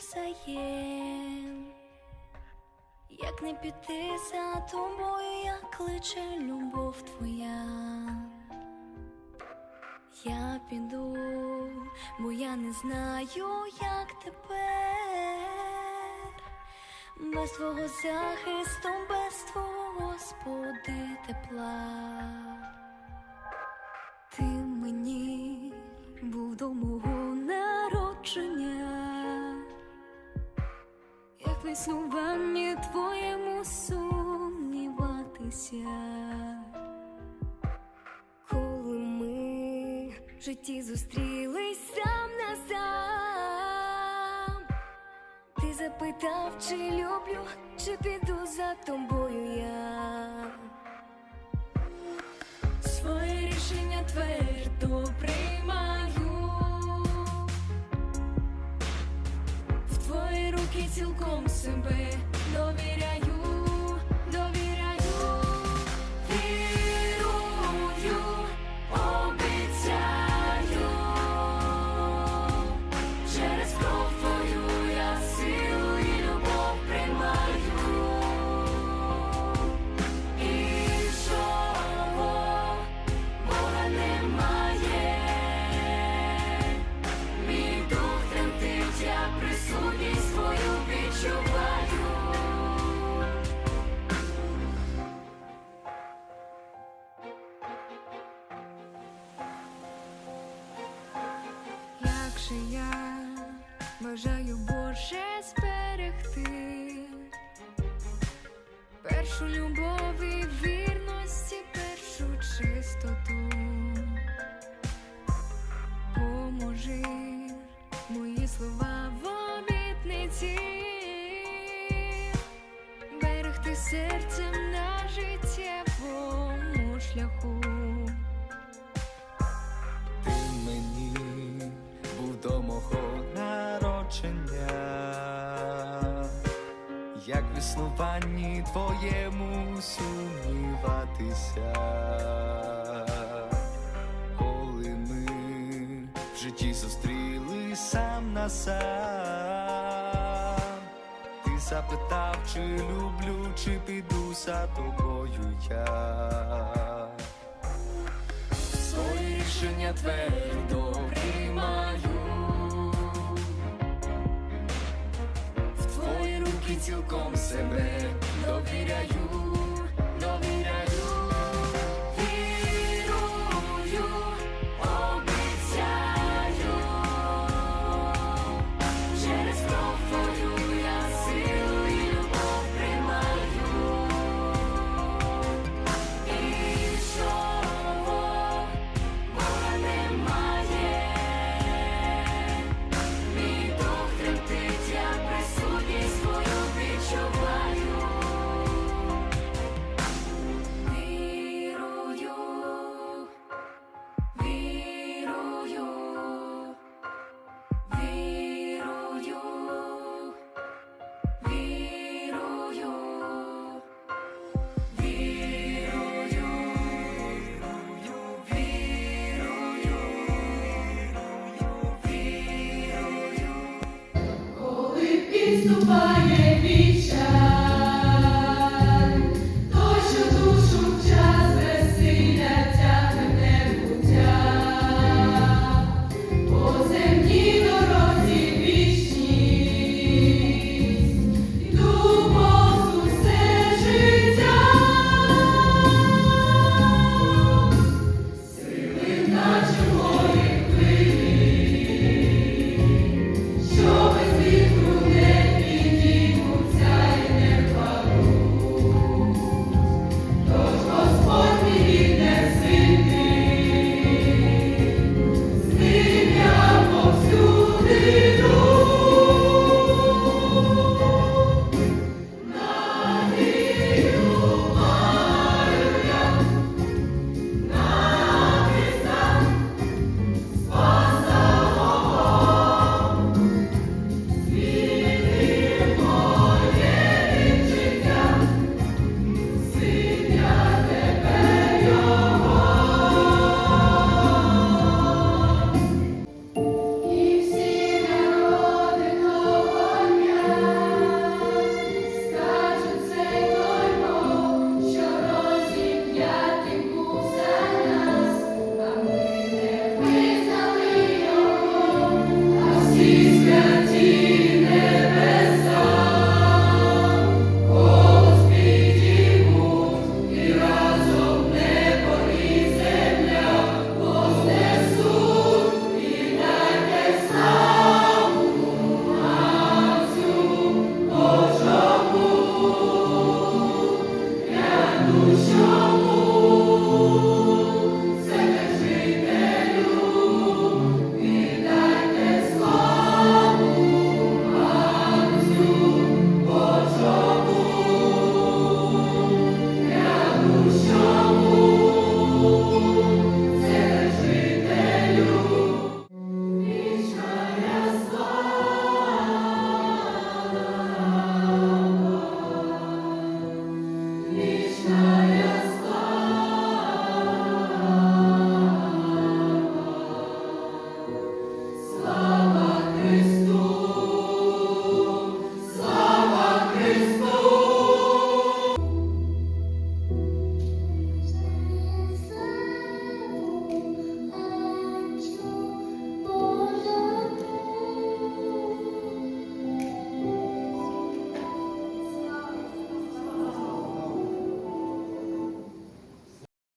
навзаєм, як не піти за тобою, як кличе любов твоя. Я піду, бо я не знаю, як тепер, без твого захисту, без твого Господи тепла. Ти мені був до в існуванні твоєму сумніватися, коли ми в житті зустрілись сам на сам, ти запитав, чи люблю, чи піду за тобою я. Своє рішення твердо приймаю. Цілком себе довіряю, бажаю Боже зберегти першу любов і вірності, першу чистоту. Поможи мої слова в обітниці, берегти серцем на життєвому шляху. Як в існуванні твоєму сумніватися, коли ми в житті зустріли сам на сам, ти запитав, чи люблю, чи піду за тобою я свої рішення твердо приймаю. Цілком себе довіряю, Cristo Pai.